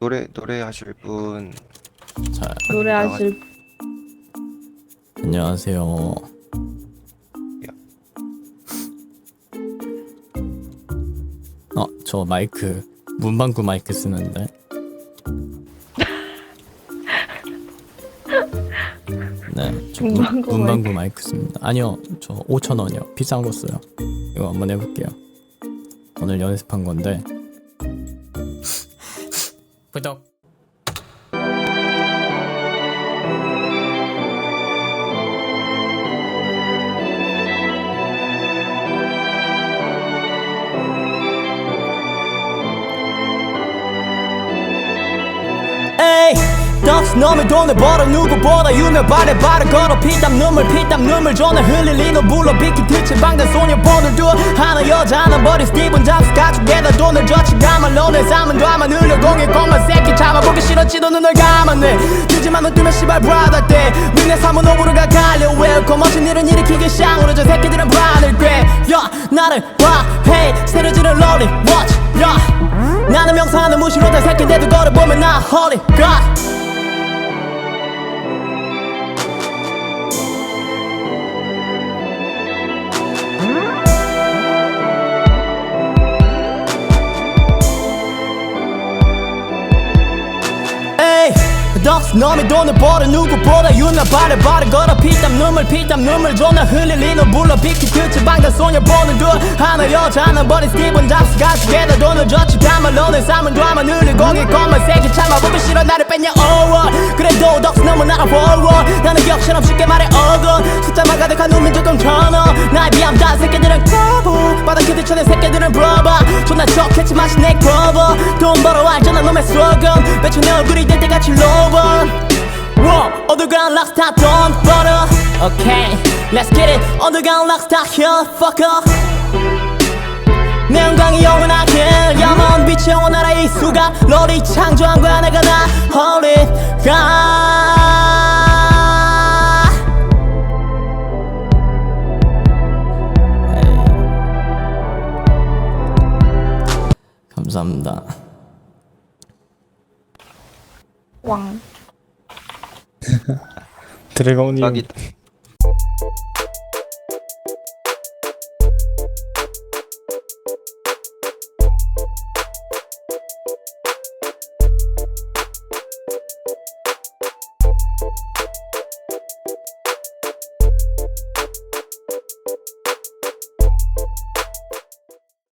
노래 노래 하실 분 자, 노래하실 안녕하세요. 어, 저 마이크 문방구 마이크 쓰는데. 네, 저 문- 문방구 문방구 마이크 씁니다. 아니요, 저 5천 원이요. 비싼 거 써요. 이거 한번 해볼게요. 오늘 연습한 건데. 구독. 에이 덕스 놈의 돈을 벌어 누구보다 유명 발에 발을 걸어 피땀 눈물 피땀 눈물 전에 흘릴 이놈 불러 비키 트치 방대 소녀 본을 두어 하나 여자 하나 버리 스티븐 잡스 가축에다 돈을 줬지 가만 너네 삶은 드라마 흘려 공에 공만 새끼 잡아보기 싫었지도 눈을 감았네. 늦지만 눈 뜨면 씨발 브라더 때 눈에 삶은 오브르가 갈려. 웰컴 멋진 일은 일으키기 샹으로 저 새끼들은 반을 꿰야 나를 봐. Hey 새로지는 롤리 야 나는 명사하는 무시로 다 새끼들도 걸어보면 나 holy god 덕스 놈의 돈을 벌어 누구보다 유나 발을 걸어 피땀 눈물 피땀 눈물 존나 흘릴 이놈 불러 비키 트치 방탄 소녀 보는 두 하나 여자 하나 버린 스티븐 잡스 가죽에다 돈을 줬지. 가만 너는 삶은 드라마 늘릴 공이 것만 새끼 참아 보기 싫어? 나를 뺐냐? 어워 그래도 덕스 너무 알아보워 나는 역처럼 쉽게 말해 어거 숫자만 가득한 눈민 조금 쳐넣어. 나에 비하면 다 새끼들은 커버 바닥 그들 쳐낸 새끼들은 브러버 존나 좋겠지 마시 내 커버 돈 벌어 완전한 놈의 슬로건 매춘 내 얼굴이 될 때같이 로번 underground rockstar don't butter Okay, let's get it. Underground rockstar here, fucker 내 영광이 영원하길 야먼 빛이 영원하라 이 수가. 롤이 창조한 거야 내가 다 Holy God 감사합니다. 왕. 드래곤님 자기